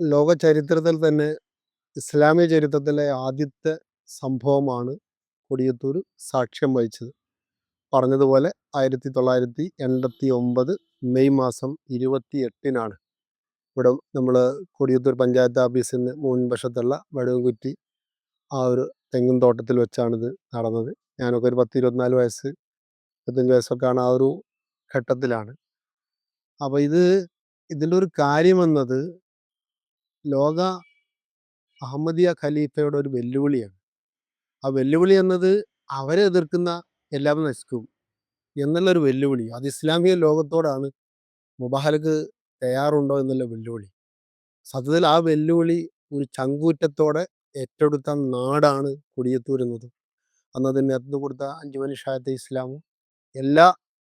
ലോക ചരിത്രത്തിൽ തന്നെ ഇസ്ലാമിക ചരിത്രത്തിലെ ആദ്യത്തെ സംഭവമാണ് കൊടിയത്തൂർ സാക്ഷ്യം വഹിച്ചത്. പറഞ്ഞതുപോലെ ആയിരത്തി തൊള്ളായിരത്തി എൺപത്തി ഒമ്പത് മെയ് മാസം ഇരുപത്തി എട്ടിനാണ് ഇവിടെ നമ്മൾ കൊടിയത്തൂർ പഞ്ചായത്ത് ഓഫീസിന് മുൻവശത്തുള്ള വടുകുറ്റി ആ ഒരു തെങ്ങും തോട്ടത്തിൽ വെച്ചാണിത് നടന്നത്. ഞാനൊക്കെ ഒരു പത്ത് ഇരുപത്തിനാല് വയസ്സ് ഇരുപത്തഞ്ച് വയസ്സൊക്കെയാണ് ആ ഒരു ഘട്ടത്തിലാണ്. അപ്പോൾ ഇത് ഇതിന്റെ ഒരു കാര്യമെന്നത് ലോക അഹമ്മദിയ ഖലീഫയുടെ ഒരു വെല്ലുവിളിയാണ്. ആ വെല്ലുവിളി എന്നത് അവരെ എതിർക്കുന്ന എല്ലാം നശിക്കും എന്നുള്ളൊരു വെല്ലുവിളി. അത് ഇസ്ലാമിക ലോകത്തോടാണ് മുബാഹലക്ക് തയ്യാറുണ്ടോ എന്നുള്ള വെല്ലുവിളി. സത്യത്തിൽ ആ വെല്ലുവിളി ഒരു ചങ്കൂറ്റത്തോടെ ഏറ്റെടുത്ത നാടാണ് കൊടിയത്തൂർ എന്നത് അന്നതിന് നേതൃത്വം കൊടുത്ത അഞ്ചുമനി ഷായത്തെ ഇസ്ലാമും എല്ലാ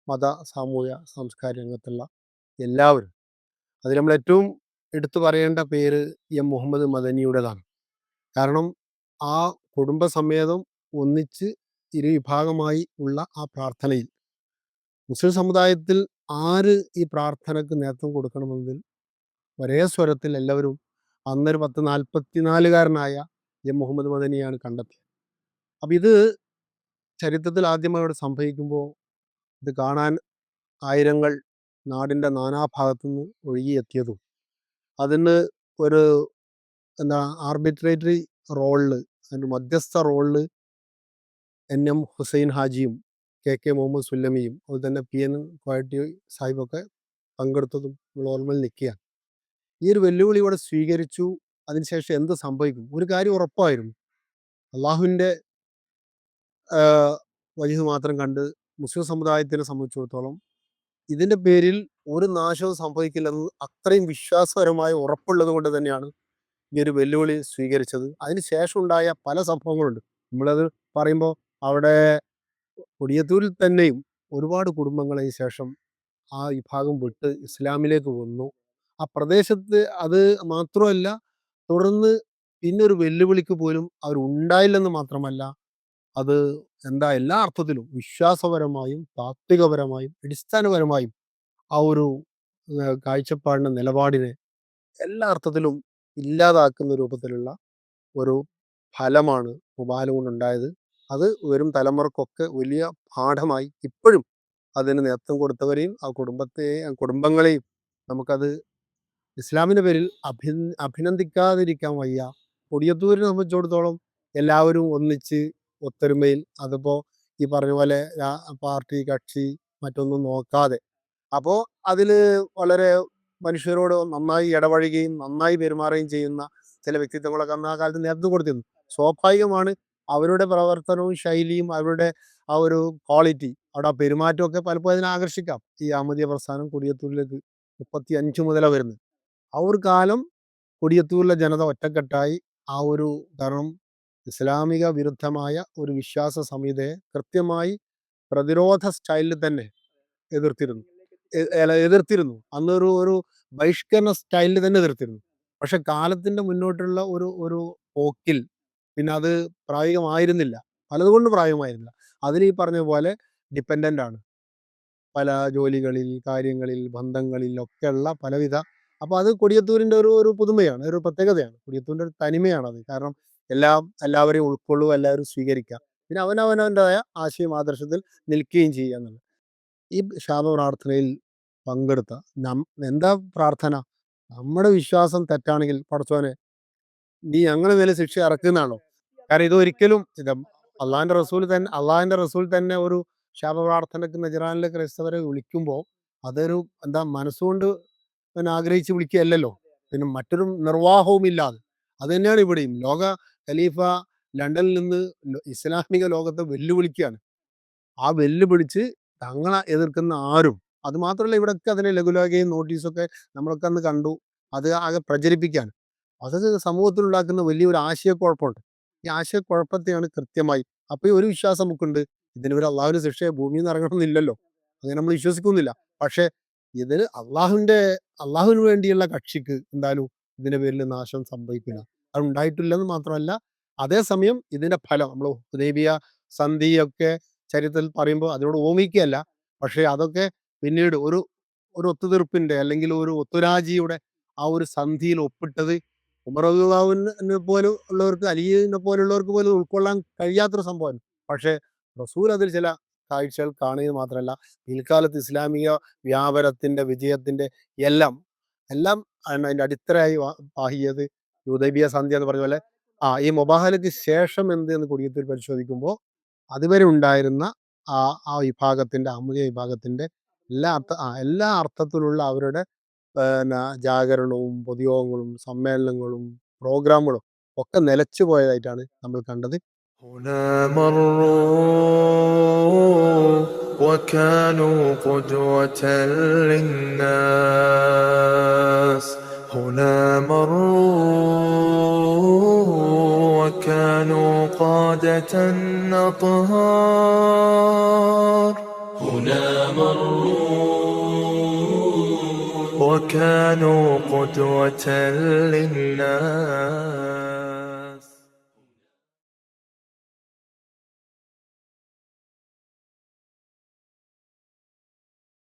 മത സാമൂഹ്യ സാംസ്കാരിക രംഗത്തുള്ള എല്ലാവരും. അതിൽ നമ്മൾ ഏറ്റവും എടുത്തു പറയേണ്ട പേര് എം. മുഹമ്മദ് മദനിയുടേതാണ്. കാരണം ആ കുടുംബസമേതം ഒന്നിച്ച് ഇരുവിഭാഗമായി ഉള്ള ആ പ്രാർത്ഥനയിൽ. മുസ്ലിം സമുദായത്തിൽ ആര് ഈ പ്രാർത്ഥനക്ക് നേതൃത്വം കൊടുക്കണമെന്നതിൽ ഒരേ സ്വരത്തിൽ എല്ലാവരും അന്നൊരു പത്ത് നാൽപ്പത്തിനാലുകാരനായ എം. മുഹമ്മദ് മദനിയാണ് കണ്ടെത്തിയത്. അപ്പം ഇത് ചരിത്രത്തിൽ ആദ്യമായി ഇവിടെ സംഭവിക്കുമ്പോൾ ഇത് കാണാൻ ആയിരങ്ങൾ നാടിന്റെ നാനാഭാഗത്തുനിന്ന് ഒഴുകിയെത്തിയതും അതിന് ഒരു എന്താ ആർബിട്രേറ്ററി റോളിൽ അതിന്റെ മധ്യസ്ഥ റോളിൽ എൻ എം ഹുസൈൻ ഹാജിയും കെ കെ മുഹമ്മദ് സുല്ലമിയും അതുപോലെ തന്നെ പി എൻ ക്വാട്ടി സാഹിബൊക്കെ പങ്കെടുത്തതും ഓർമ്മയിൽ നിൽക്കുകയാണ്. ഈ ഒരു വെല്ലുവിളി ഇവിടെ സ്വീകരിച്ചു അതിനുശേഷം എന്ത് സംഭവിക്കും? ഒരു കാര്യം ഉറപ്പായിരുന്നു. അള്ളാഹുവിന്റെ വജുഹ് മാത്രം കണ്ട് മുസ്ലിം സമുദായത്തിനെ സംബന്ധിച്ചിടത്തോളം ഇതിന്റെ പേരിൽ ഒരു നാശവും സംഭവിക്കില്ലെന്ന് അത്രയും വിശ്വാസപരമായ ഉറപ്പുള്ളത് കൊണ്ട് തന്നെയാണ് ഈ ഒരു വെല്ലുവിളി സ്വീകരിച്ചത്. അതിന് ശേഷം ഉണ്ടായ പല സംഭവങ്ങളുണ്ട്. നമ്മളത് പറയുമ്പോൾ അവിടെ കൊടിയത്തൂരിൽ തന്നെയും ഒരുപാട് കുടുംബങ്ങളതിന് ശേഷം ആ വിഭാഗം വിട്ട് ഇസ്ലാമിലേക്ക് വന്നു. ആ പ്രദേശത്ത് അത് മാത്രമല്ല തുടർന്ന് പിന്നെ ഒരു വെല്ലുവിളിക്ക് പോലും അവർ ഉണ്ടായില്ലെന്ന് മാത്രമല്ല അത് എന്താ എല്ലാ അർത്ഥത്തിലും വിശ്വാസപരമായും താത്വികപരമായും അടിസ്ഥാനപരമായും ആ ഒരു കാഴ്ചപ്പാടിന്റെ നിലപാടിനെ എല്ലാ അർത്ഥത്തിലും ഇല്ലാതാക്കുന്ന രൂപത്തിലുള്ള ഒരു ഫലമാണ് മൊബൈൽ കൊണ്ടുണ്ടായത്. അത് വരും തലമുറക്കൊക്കെ വലിയ പാഠമായി ഇപ്പോഴും അതിന് നേതൃത്വം കൊടുത്തവരെയും ആ കുടുംബത്തെയും കുടുംബങ്ങളെയും നമുക്കത് ഇസ്ലാമിന്റെ പേരിൽ അഭി അഭിനന്ദിക്കാതിരിക്കാൻ വയ്യ. കൊടിയത്തൂരിനെ സംബന്ധിച്ചിടത്തോളം എല്ലാവരും ഒന്നിച്ച് ഒത്തൊരുമയിൽ അതിപ്പോൾ ഈ പറഞ്ഞ പോലെ പാർട്ടി കക്ഷി മറ്റൊന്നും നോക്കാതെ അപ്പോൾ അതിൽ വളരെ മനുഷ്യരോട് നന്നായി ഇടപഴകുകയും നന്നായി പെരുമാറുകയും ചെയ്യുന്ന ചില വ്യക്തിത്വങ്ങളൊക്കെ അന്ന് ആ കാലത്ത് നേതൃത്വം കൊടുത്തിരുന്നു. സ്വാഭാവികമാണ് അവരുടെ പ്രവർത്തനവും ശൈലിയും അവരുടെ ആ ഒരു ക്വാളിറ്റി അവിടെ ആ പെരുമാറ്റമൊക്കെ പലപ്പോഴും അതിനെ ആകർഷിക്കാം. ഈ അഹമ്മദിയ പ്രസ്ഥാനം കൊടിയത്തൂരിലേക്ക് മുപ്പത്തി അഞ്ച് മുതലാണ് വരുന്നത്. ആ ഒരു കാലം കൊടിയത്തൂരിലെ ജനത ഒറ്റക്കെട്ടായി ആ ഒരു കാരണം ഇസ്ലാമിക വിരുദ്ധമായ ഒരു വിശ്വാസ സംഹിതയെ കൃത്യമായി പ്രതിരോധ സ്റ്റൈലിൽ തന്നെ എതിർത്തിരുന്നു. എതിർത്തിരുന്നു. അന്നൊരു ഒരു ബഹിഷ്കരണ സ്റ്റൈലിൽ തന്നെ എതിർത്തിരുന്നു. പക്ഷെ കാലത്തിന്റെ മുന്നോട്ടുള്ള ഒരു ഒരു പോക്കിൽ പിന്നെ അത് പ്രായോഗികമായിരുന്നില്ല. പലതുകൊണ്ട് പ്രായോഗികമായിരുന്നില്ല. അതിൽ ഈ പറഞ്ഞ പോലെ ഡിപ്പെൻഡന്റ് ആണ്. പല ജോലികളിൽ കാര്യങ്ങളിൽ ബന്ധങ്ങളിൽ ഒക്കെയുള്ള പലവിധ അപ്പോൾ അത് കൊടിയത്തൂരിന്റെ ഒരു ഒരു പുതുമയാണ് ഒരു പ്രത്യേകതയാണ്. കൊടിയത്തൂരിന്റെ ഒരു തനിമയാണ് അത്. കാരണം എല്ലാം എല്ലാവരെയും ഉൾക്കൊള്ളുക എല്ലാവരും സ്വീകരിക്കുക. പിന്നെ അവനവനവന്റെതായ ആശയം ആദർശത്തിൽ നിൽക്കുകയും ചെയ്യുക എന്നുള്ളത്. ഈ ശാപ പ്രാർത്ഥനയിൽ പങ്കെടുത്ത നം എന്താ പ്രാർത്ഥന? നമ്മുടെ വിശ്വാസം തെറ്റാണെങ്കിൽ പടച്ചോനെ നീ ഞങ്ങളെ മേലെ ശിക്ഷ ഇറക്കുന്നതാണോ കാരണം ഇതൊരിക്കലും അള്ളാഹിന്റെ റസൂൽ തന്നെ അള്ളാഹിന്റെ റസൂൽ തന്നെ ഒരു ശാപപ്രാർത്ഥനക്ക് നജറാനിലെ ക്രൈസ്തവരെ വിളിക്കുമ്പോൾ അതൊരു എന്താ മനസ്സുകൊണ്ട് പിന്നെ ആഗ്രഹിച്ച് വിളിക്കുകയല്ലല്ലോ. പിന്നെ മറ്റൊരു നിർവാഹവും ഇല്ലാതെ. അത് തന്നെയാണ് ഇവിടെയും. ലോക ഖലീഫ ലണ്ടനിൽ നിന്ന് ഇസ്ലാമിക ലോകത്തെ വെല്ലുവിളിക്കുകയാണ്. ആ വെല്ലുവിളിച്ച് തങ്ങളെ എതിർക്കുന്ന ആരും അത് മാത്രമല്ല ഇവിടെയൊക്കെ അതിനെ ലഘുലേഖയും നോട്ടീസൊക്കെ നമ്മളൊക്കെ അന്ന് കണ്ടു അത് ആകെ പ്രചരിപ്പിക്കാൻ അത് സമൂഹത്തിൽ വലിയൊരു ആശയക്കുഴപ്പമുണ്ട്. ഈ ആശയക്കുഴപ്പത്തെയാണ് കൃത്യമായി അപ്പോൾ ഈ ഒരു വിശ്വാസം നമുക്കുണ്ട്. ഇതിന് ഒരു അള്ളാഹുവിന്റെ ശിക്ഷയെ ഭൂമിയിൽ നിന്ന് ഇറങ്ങണമെന്നില്ലല്ലോ. അങ്ങനെ നമ്മൾ വിശ്വസിക്കുന്നില്ല. പക്ഷേ ഇതിന് അള്ളാഹുവിന്റെ അള്ളാഹുവിന് വേണ്ടിയുള്ള കക്ഷിക്ക് എന്തായാലും ഇതിന്റെ പേരിൽ നാശം സംഭവിക്കില്ല. അത് ഉണ്ടായിട്ടില്ലെന്ന് മാത്രമല്ല അതേസമയം ഇതിന്റെ ഫലം നമ്മൾ ഹുദൈബിയ സന്ധിയൊക്കെ ചരിത്രത്തിൽ പറയുമ്പോൾ അതിനോട് ഓമിക്കുകയല്ല പക്ഷേ അതൊക്കെ പിന്നീട് ഒരു ഒരു ഒത്തുതീർപ്പിന്റെ അല്ലെങ്കിൽ ഒരു ഒത്തുരാജിയുടെ ആ ഒരു സന്ധിയിൽ ഒപ്പിട്ടത് ഉമറുദ്ദാവിനെ പോലെ ഉള്ളവർക്ക് അലിയെ പോലുള്ളവർക്ക് പോലും ഉൾക്കൊള്ളാൻ കഴിയാത്തൊരു സംഭവമാണ് പക്ഷേ റസൂൽ അതിൽ ചില കാഴ്ചകൾ കാണുക മാത്രമല്ല പിൽക്കാലത്ത് ഇസ്ലാമിക വ്യാപാരത്തിന്റെ വിജയത്തിന്റെ എല്ലാം എല്ലാം അതിന്റെ അടിത്തറയായി വാഹിയത് യുദബിയ സന്ധ്യ എന്ന് പറഞ്ഞ പോലെ. ആ ഈ മൊബാഹലയ്ക്ക് ശേഷം എന്ത് എന്ന് കുടിയത്തിൽ പരിശോധിക്കുമ്പോൾ അതുവരെ ഉണ്ടായിരുന്ന ആ ആ വിഭാഗത്തിന്റെ അമുദിയ വിഭാഗത്തിന്റെ എല്ലാ അർത്ഥ ആ എല്ലാ അർത്ഥത്തിലുള്ള അവരുടെ പിന്നെ ജാഗരണവും പൊതുയോഗങ്ങളും സമ്മേളനങ്ങളും പ്രോഗ്രാമുകളും ഒക്കെ നിലച്ചു പോയതായിട്ടാണ് നമ്മൾ കണ്ടത് هنا مروا وكانوا قدوة للناس هنا مروا وكانوا قادة أطهار هنا مروا. وكانوا قدوة للناس.